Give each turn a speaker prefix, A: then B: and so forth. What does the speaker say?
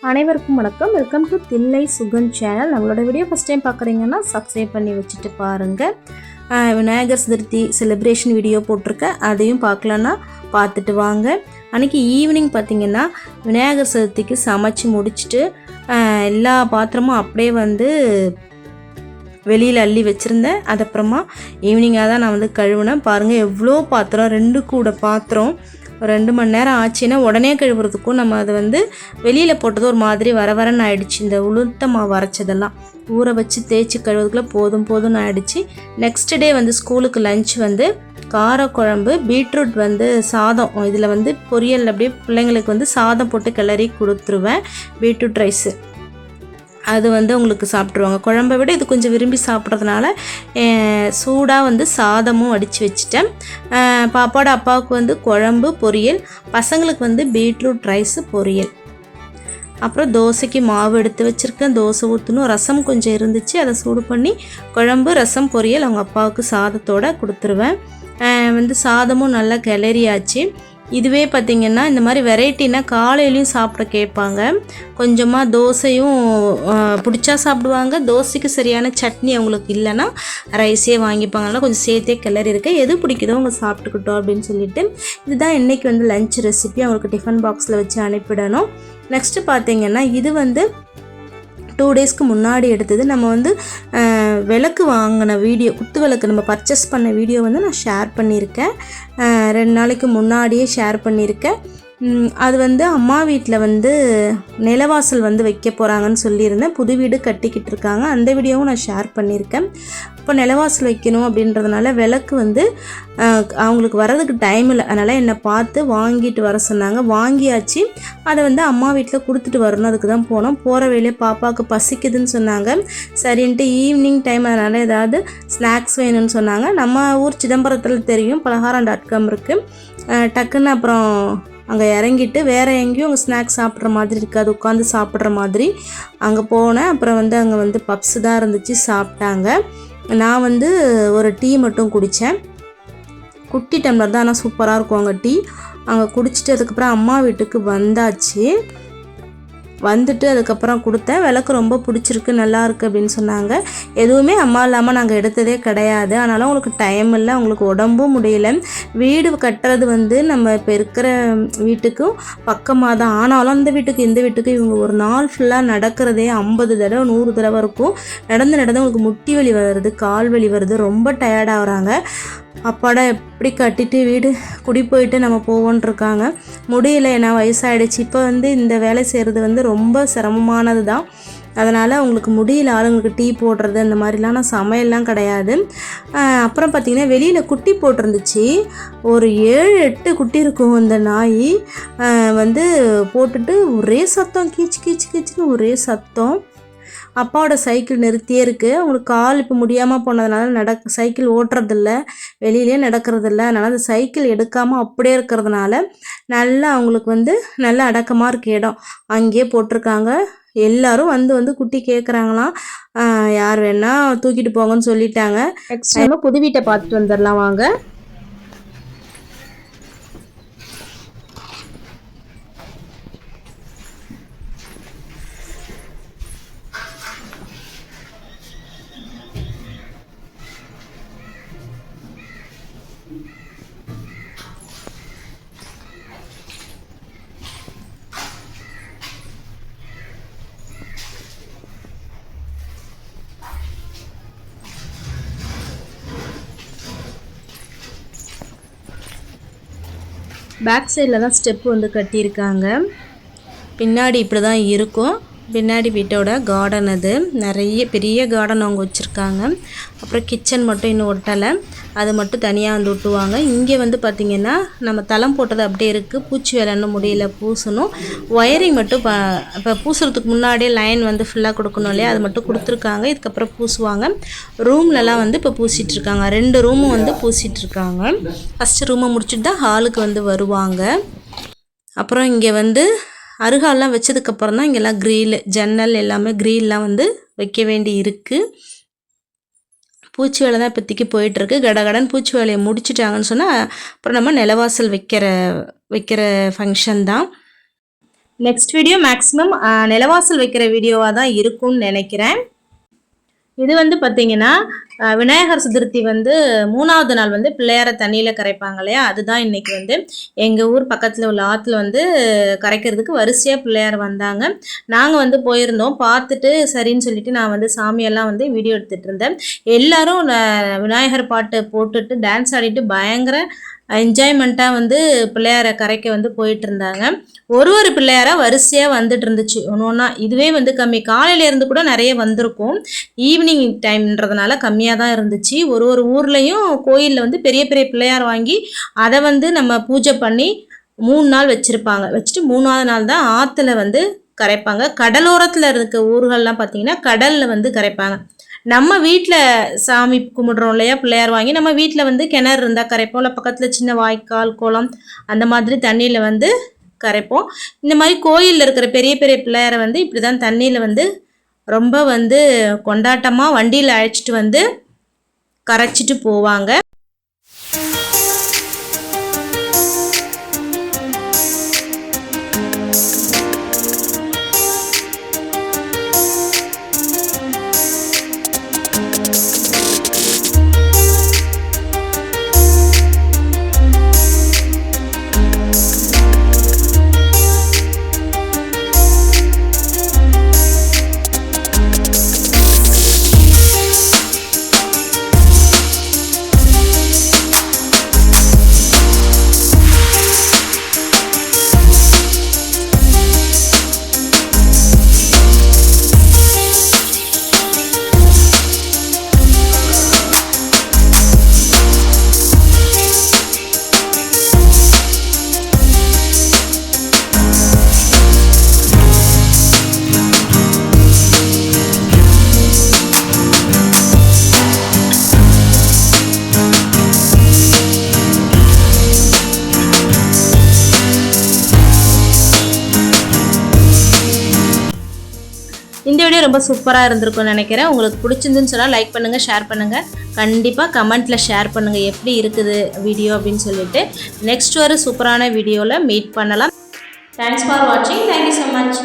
A: அனைவருக்கும் வணக்கம். Welcome to Thillai Sugan channel நம்மளோட வீடியோ ஃபஸ்ட் டைம் பார்க்குறீங்கன்னா சப்ஸ்கிரைப் பண்ணி வச்சுட்டு பாருங்கள் விநாயகர் சதுர்த்தி செலிப்ரேஷன் வீடியோ போட்டிருக்கேன் அதையும் பார்க்கலன்னா பார்த்துட்டு வாங்க. அன்றைக்கி ஈவினிங் பார்த்தீங்கன்னா விநாயகர் சதுர்த்திக்கு சமைச்சு முடிச்சுட்டு எல்லா பாத்திரமும் அப்படியே வந்து வெளியில் அள்ளி வச்சுருந்தேன். அது அப்புறமா ஈவினிங்காக தான் நான் வந்து கழுவினேன். பாருங்கள் எவ்வளோ பாத்திரம்? ரெண்டு கூட பாத்திரம். ரெண்டு மணி நேரம் ஆச்சுன்னா உடனே கழுவுறதுக்கும் நம்ம அதை வந்து வெளியில் போட்டது ஒரு மாதிரி வர வரன்னு ஆயிடுச்சு. இந்த உளுத்த மாவு அரைச்சதெல்லாம் ஊற வச்சு தேய்ச்சி கழுவுறதுக்குள்ள போதும் போதும்னு ஆயிடுச்சு. நெக்ஸ்ட் டே வந்து ஸ்கூலுக்கு லஞ்ச் வந்து காரக்குழம்பு பீட்ரூட் வந்து சாதம். இதில் வந்து பொரியல் அப்படியே பிள்ளைங்களுக்கு வந்து சாதம் போட்டு கிளறி கொடுத்துருவேன். Beetroot rice. அது வந்து உங்களுக்கு சாப்பிட்ருவாங்க குழம்பை விட இது கொஞ்சம் விரும்பி சாப்பிட்றதுனால சூடாக வந்து சாதமும் அடித்து வச்சுட்டேன். பாப்பாவோட அப்பாவுக்கு வந்து குழம்பு பொரியல் பசங்களுக்கு வந்து பீட்ரூட் ரைஸு பொரியல். அப்புறம் தோசைக்கு மாவு எடுத்து வச்சுருக்கேன். தோசை ஊற்றணும் ரசம் கொஞ்சம் இருந்துச்சு. அதை சூடு பண்ணி குழம்பு ரசம் பொரியல் அவங்க அப்பாவுக்கு சாதத்தோடு கொடுத்துருவேன். வந்து சாதமும் நல்லா கிளறியாச்சு. இதுவே பார்த்திங்கன்னா இந்த மாதிரி வெரைட்டினா காலையிலையும் சாப்பிட கேட்பாங்க. கொஞ்சமாக தோசையும் பிடிச்சா சாப்பிடுவாங்க. தோசைக்கு சரியான சட்னி அவங்களுக்கு இல்லைன்னா ரைஸே வாங்கிப்பாங்கனால கொஞ்சம் சேர்த்தே கிளறி இருக்கேன் எது பிடிக்குதோ அவங்க சாப்பிட்டுக்கிட்டோம் அப்படின்னு சொல்லிட்டு இதுதான் இன்றைக்கி வந்து லஞ்ச் ரெசிபி அவங்களுக்கு டிஃபன் பாக்ஸில் வச்சு அனுப்பிடணும். நெக்ஸ்ட்டு பார்த்திங்கன்னா இது வந்து டூ டேஸ்க்கு முன்னாடி எடுத்தது. நம்ம வந்து விளக்கு வாங்கின வீடியோ குத்து விளக்கு நம்ம பர்ச்சேஸ் பண்ண வீடியோ வந்து நான் ஷேர் பண்ணியிருக்கேன். ரெண்டு நாளைக்கு முன்னாடியே ஷேர் பண்ணியிருக்கேன் அது வந்து அம்மா வீட்டில் வந்து நிலவாசல் வந்து வைக்க போகிறாங்கன்னு சொல்லியிருந்தேன். புது வீடு கட்டிக்கிட்டு இருக்காங்க. அந்த வீடியோவும் நான் ஷேர் பண்ணியிருக்கேன். இப்போ நிலவாசல் வைக்கணும் அப்படின்றதுனால விளக்கு வந்து அவங்களுக்கு வர்றதுக்கு டைம் இல்லை. அதனால் என்னை பார்த்து வாங்கிட்டு வர சொன்னாங்க. வாங்கியாச்சு. அதை வந்து அம்மா வீட்டில் கொடுத்துட்டு வரணும். அதுக்கு தான் போனோம். போகிற வேலையே பாப்பாவுக்கு பசிக்குதுன்னு சொன்னாங்க. சரின்ட்டு ஈவினிங் டைம் அதனால் ஏதாவது ஸ்நாக்ஸ் வேணும்னு சொன்னாங்க. நம்ம ஊர் சிதம்பரத்தில் தெரியும். பலகாரம் டாட் காம் இருக்குது டக்குன்னு அப்புறம் அங்கே இறங்கிட்டு வேறு எங்கேயும் அங்கே ஸ்நாக்ஸ் சாப்பிட்ற மாதிரி இருக்காது உட்காந்து சாப்பிட்ற மாதிரி. அங்கே போனேன் அப்புறம் வந்து அங்கே வந்து பப்ஸ் தான் இருந்துச்சு சாப்பிட்டாங்க. நான் வந்து ஒரு டீ மட்டும் குடித்தேன் குட்டி டம்ளர் தான் ஆனால் சூப்பராக இருக்கும் அங்கே டீ அங்கே குடிச்சிட்டு அதுக்கப்புறம் அம்மா வீட்டுக்கு வந்தாச்சு. வந்துட்டு அதுக்கப்புறம் கொடுத்தேன். விளக்கு ரொம்ப பிடிச்சிருக்கு நல்லா இருக்குது அப்படின்னு சொன்னாங்க. எதுவுமே அம்மா இல்லாமல் நாங்கள் எடுத்ததே கிடையாது. ஆனாலும் உங்களுக்கு டைம் இல்லை உங்களுக்கு உடம்பும் முடியல. வீடு கட்டுறது வந்து நம்ம இப்போ இருக்கிற வீட்டுக்கும் பக்கமாக தான் ஆனாலும் அந்த வீட்டுக்கு இந்த வீட்டுக்கு இவங்க ஒரு நாள் ஃபுல்லாக நடக்கிறதே ஐம்பது தடவை நூறு தடவை இருக்கும். நடந்து நடந்து உங்களுக்கு முட்டி வலி வருது கால் வலி வருது ரொம்ப டயர்டாகிறாங்க அப்பாடா எப்படி கட்டிட்டு வீடு குடி போயிட்டு நம்ம போவோன்னு இருக்காங்க முடியல ஏன்னா வயசாயிடுச்சு. இப்போ வந்து இந்த வேலை செய்கிறது வந்து ரொம்ப சிரமமானது தான் அதனால் அவங்களுக்கு முடியல ஆளுங்களுக்கு டீ போடுறது அந்த மாதிரிலாம் நான் சமையல்லாம் கிடையாது. அப்புறம் பார்த்திங்கன்னா வெளியில் குட்டி போட்டிருந்துச்சு. ஒரு ஏழு எட்டு குட்டி இருக்கும் அந்த நாய். வந்து போட்டுட்டு ஒரே சத்தம் கீச்சு கீச்சு கீச்சுன்னு ஒரே சத்தம். அப்பாவோட சைக்கிள் நிறுத்தியே இருக்குது அவங்களுக்கு கால் இப்போ முடியாமல் போனதுனால நடக் சைக்கிள் ஓட்டுறதில்ல. வெளியிலே நடக்கிறதில்ல. அதனால் அந்த சைக்கிள் எடுக்காமல் அப்படியே இருக்கிறதுனால நல்லா அவங்களுக்கு வந்து நல்ல அடக்கமாக இருக்க இடம். அங்கேயே போட்டிருக்காங்க. எல்லாரும் வந்து வந்து குட்டி கேட்குறாங்களாம் யார் வேணா தூக்கிட்டு போங்கன்னு சொல்லிட்டாங்க. நெக்ஸ்ட் நம்ம புது வீட்டை பார்த்துட்டு வந்துடலாம் வாங்க. பேக் சைடில் தான் ஸ்டெப் வந்து கட்டியிருக்காங்க. பின்னாடி இப்படி தான் இருக்கும். பின்னாடி வீட்டோட கார்டன் அது. நிறைய பெரிய கார்டன் அவங்க வச்சுருக்காங்க. அப்புறம் கிச்சன் மட்டும் இன்னும் ஒட்டலை. அது மட்டும் தனியாக வந்து ஒட்டுவாங்க. இங்கே வந்து பார்த்திங்கன்னா நம்ம தளம் போட்டது அப்படியே இருக்குது பூச்சி வேலைன்னு முடியல பூசணும். ஒயரிங் மட்டும் ப இப்போ பூசுறதுக்கு முன்னாடியே லைன் வந்து ஃபுல்லாக கொடுக்கணும் இல்லையா? அது மட்டும் கொடுத்துருக்காங்க. இதுக்கப்புறம் பூசுவாங்க. ரூம்லலாம் வந்து இப்போ பூசிகிட்ருக்காங்க ரெண்டு ரூமும் வந்து பூசிகிட்ருக்காங்க ஃபஸ்ட்டு ரூமை முடிச்சுட்டு தான் ஹாலுக்கு வந்து வருவாங்க. அப்புறம் இங்கே வந்து அருகாலாம் வச்சதுக்கப்புறம் தான் இங்கெல்லாம் க்ரீல் ஜன்னல் எல்லாமே க்ரீல்லாம் வந்து வைக்க வேண்டி இருக்குது பூச்சி வேலை தான் இப்போதைக்கு போயிட்டுருக்கு. கடகடன் பூச்சி வேலையை முடிச்சிட்டாங்கன்னு சொன்னால் அப்புறம் நம்ம நிலவாசல் வைக்கிற வைக்கிற ஃபங்க்ஷன் தான். நெக்ஸ்ட் வீடியோ மேக்ஸிமம் நிலவாசல் வைக்கிற வீடியோவாக தான் இருக்கும்னு நினைக்கிறேன். இது வந்து பார்த்தீங்கன்னா விநாயகர் சதுர்த்தி வந்து மூணாவது நாள் வந்து பிள்ளையார தண்ணியில் கரைப்பாங்க இல்லையா? அதுதான் இன்னைக்கு வந்து எங்கள் ஊர் பக்கத்தில் உள்ள ஆற்றுல வந்து கரைக்கிறதுக்கு வரிசையாக பிள்ளையார் வந்தாங்க. நாங்கள் வந்து போயிருந்தோம். பார்த்துட்டு சரின்னு சொல்லிட்டு நான் வந்து சாமியெல்லாம் வந்து வீடியோ எடுத்துகிட்டு இருந்தேன். எல்லாரும் விநாயகர் பாட்டு போட்டுட்டு டான்ஸ் ஆடிட்டு பயங்கர என்ஜாய்மெண்ட்டாக வந்து பிள்ளையாரை கரைக்க வந்து போயிட்டு இருந்தாங்க. ஒரு ஒரு பிள்ளையாராக வரிசையாக வந்துட்டு இருந்துச்சு. ஒன்று ஒன்றா இதுவே வந்து கம்மி. காலையிலேருந்து கூட நிறைய வந்திருக்கும். ஈவினிங் டைம்ன்றதுனால கம்மியாக தான் இருந்துச்சு. ஒரு ஒரு ஊர்லேயும் கோயிலில் வந்து பெரிய பெரிய பிள்ளையார் வாங்கி அதை வந்து நம்ம பூஜை பண்ணி மூணு நாள் வச்சுருப்பாங்க. வச்சுட்டு மூணாவது நாள் தான் ஆற்றுல வந்து கரைப்பாங்க. கடலோரத்தில் இருக்க ஊர்கள்லாம் பார்த்தீங்கன்னா கடலில் வந்து கரைப்பாங்க. நம்ம வீட்டில் சாமி கும்பிடுறோம் இல்லையா? பிள்ளையார் வாங்கி நம்ம வீட்டில் வந்து கிணறு இருந்தால் கரைப்போம். இல்லை பக்கத்தில் சின்ன வாய்க்கால் குளம் அந்த மாதிரி தண்ணியில் வந்து கரைப்போம். இந்த மாதிரி கோயிலில் இருக்கிற பெரிய பெரிய பிள்ளையாரை வந்து இப்படி தான் தண்ணியில் வந்து ரொம்ப வந்து கொண்டாட்டமாக வண்டியில் அழைச்சிட்டு வந்து கரைச்சிட்டு போவாங்க. ரொம்ப சூப்பராக இருந்திருக்கும்னு நினைக்கிறேன். உங்களுக்கு பிடிச்சிருந்துன்னு சொன்னால் லைக் பண்ணுங்கள் ஷேர் பண்ணுங்கள் கண்டிப்பாக கமெண்ட்டில் ஷேர் பண்ணுங்கள் எப்படி இருக்குது வீடியோ அப்படின்னு சொல்லிட்டு. நெக்ஸ்ட் ஒரு சூப்பரான வீடியோவில் மீட் பண்ணலாம். தேங்க்ஸ் ஃபார் வாட்சிங் தேங்க்யூ ஸோ மச்